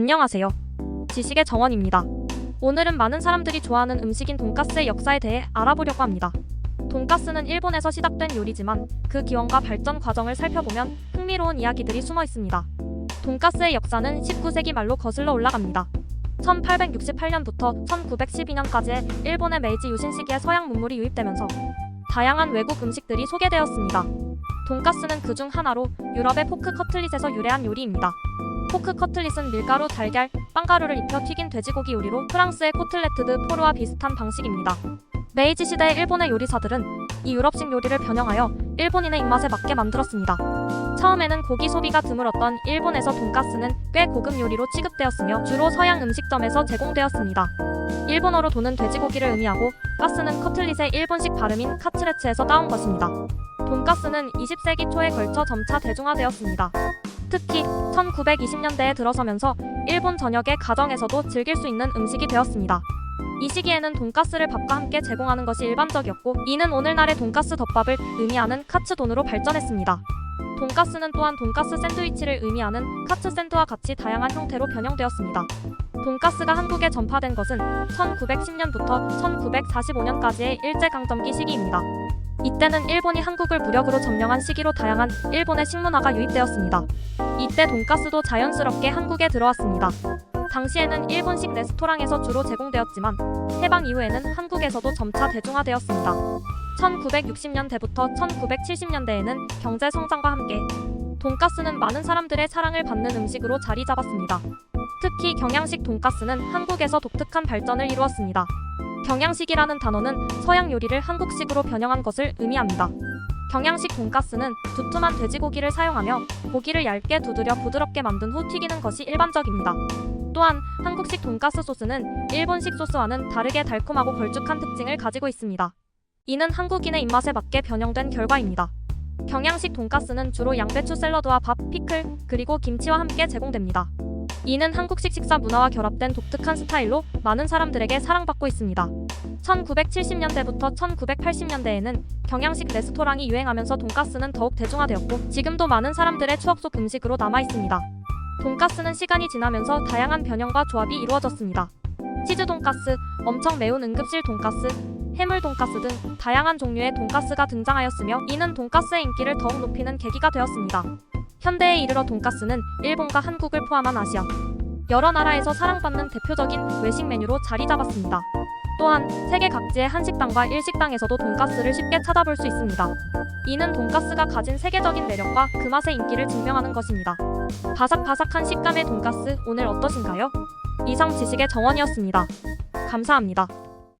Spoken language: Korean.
안녕하세요. 지식의 정원입니다. 오늘은 많은 사람들이 좋아하는 음식인 돈가스의 역사에 대해 알아보려고 합니다. 돈가스는 일본에서 시작된 요리지만 그 기원과 발전 과정을 살펴보면 흥미로운 이야기들이 숨어 있습니다. 돈가스의 역사는 19세기 말로 거슬러 올라갑니다. 1868년부터 1912년까지의 일본의 메이지 유신 시기에 서양 문물이 유입되면서 다양한 외국 음식들이 소개되었습니다. 돈가스는 그 중 하나로 유럽의 포크 커틀릿에서 유래한 요리입니다. 포크 커틀릿은 밀가루, 달걀, 빵가루를 입혀 튀긴 돼지고기 요리로 프랑스의 코틀레트드 포르와 비슷한 방식입니다. 메이지 시대 일본의 요리사들은 이 유럽식 요리를 변형하여 일본인의 입맛에 맞게 만들었습니다. 처음에는 고기 소비가 드물었던 일본에서 돈가스는 꽤 고급 요리로 취급되었으며 주로 서양 음식점에서 제공되었습니다. 일본어로 돈은 돼지고기를 의미하고 가스는 커틀릿의 일본식 발음인 카츠레츠에서 따온 것입니다. 돈가스는 20세기 초에 걸쳐 점차 대중화되었습니다. 특히 1920년대에 들어서면서 일본 전역의 가정에서도 즐길 수 있는 음식이 되었습니다. 이 시기에는 돈가스를 밥과 함께 제공하는 것이 일반적이었고 이는 오늘날의 돈가스 덮밥을 의미하는 카츠돈으로 발전했습니다. 돈가스는 또한 돈가스 샌드위치를 의미하는 카츠 샌드와 같이 다양한 형태로 변형되었습니다. 돈가스가 한국에 전파된 것은 1910년부터 1945년까지의 일제강점기 시기입니다. 이때는 일본이 한국을 무력으로 점령한 시기로 다양한 일본의 식문화가 유입되었습니다. 이때 돈가스도 자연스럽게 한국에 들어왔습니다. 당시에는 일본식 레스토랑에서 주로 제공되었지만 해방 이후에는 한국에서도 점차 대중화되었습니다. 1960년대부터 1970년대에는 경제 성장과 함께 돈가스는 많은 사람들의 사랑을 받는 음식으로 자리 잡았습니다. 특히 경양식 돈가스는 한국에서 독특한 발전을 이루었습니다. 경양식이라는 단어는 서양 요리를 한국식으로 변형한 것을 의미합니다. 경양식 돈가스는 두툼한 돼지고기를 사용하며 고기를 얇게 두드려 부드럽게 만든 후 튀기는 것이 일반적입니다. 또한 한국식 돈가스 소스는 일본식 소스와는 다르게 달콤하고 걸쭉한 특징을 가지고 있습니다. 이는 한국인의 입맛에 맞게 변형된 결과입니다. 경양식 돈가스는 주로 양배추 샐러드와 밥, 피클, 그리고 김치와 함께 제공됩니다. 이는 한국식 식사 문화와 결합된 독특한 스타일로 많은 사람들에게 사랑받고 있습니다. 1970년대부터 1980년대에는 경양식 레스토랑이 유행하면서 돈가스는 더욱 대중화되었고 지금도 많은 사람들의 추억 속 음식으로 남아 있습니다. 돈가스는 시간이 지나면서 다양한 변형과 조합이 이루어졌습니다. 치즈 돈가스, 엄청 매운 응급실 돈가스, 해물 돈가스 등 다양한 종류의 돈가스가 등장하였으며 이는 돈가스의 인기를 더욱 높이는 계기가 되었습니다. 현대에 이르러 돈가스는 일본과 한국을 포함한 아시아 여러 나라에서 사랑받는 대표적인 외식 메뉴로 자리 잡았습니다. 또한 세계 각지의 한식당과 일식당에서도 돈가스를 쉽게 찾아볼 수 있습니다. 이는 돈가스가 가진 세계적인 매력과 그 맛의 인기를 증명하는 것입니다. 바삭바삭한 식감의 돈가스 오늘 어떠신가요? 이상 지식의 정원이었습니다. 감사합니다.